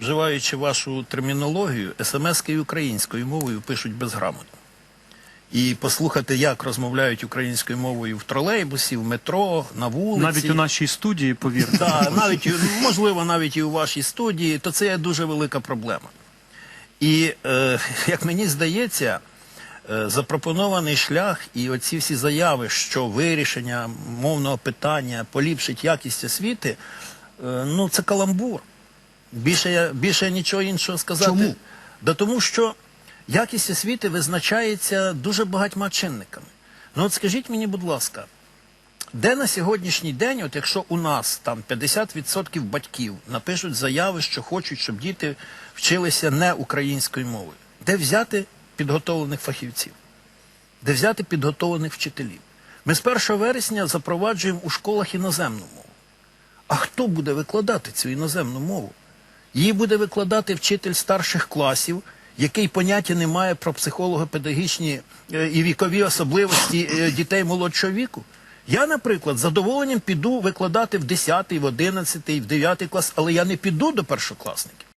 вживаючи вашу термінологію, смс-ки і українською мовою пишуть безграмотно. І послухати, як розмовляють українською мовою в тролейбусі, в метро, на вулиці. Навіть у нашій студії, повірте. Да, навіть можливо, навіть і у вашій студії, то це є дуже велика проблема. І е, як мені здається, е, запропонований шлях і оці всі заяви, що вирішення мовного питання поліпшить якість освіти, е, ну це каламбур. Більше я більше нічого іншого сказати. Чому? Да тому що якість освіти визначається дуже багатьма чинниками. Ну от скажіть мені, будь ласка, де на сьогоднішній день, от якщо у нас там 50% батьків напишуть заяви, що хочуть, щоб діти вчилися не українською мовою, де взяти підготовлених фахівців, де взяти підготовлених вчителів? Ми з 1 вересня запроваджуємо у школах іноземну мову. А хто буде викладати цю іноземну мову? Її буде викладати вчитель старших класів, який поняття не має про психолого-педагогічні е, і вікові особливості е, дітей молодшого віку. Я, наприклад, з задоволенням піду викладати в 10, в 11, в 9 клас, але я не піду до першокласників.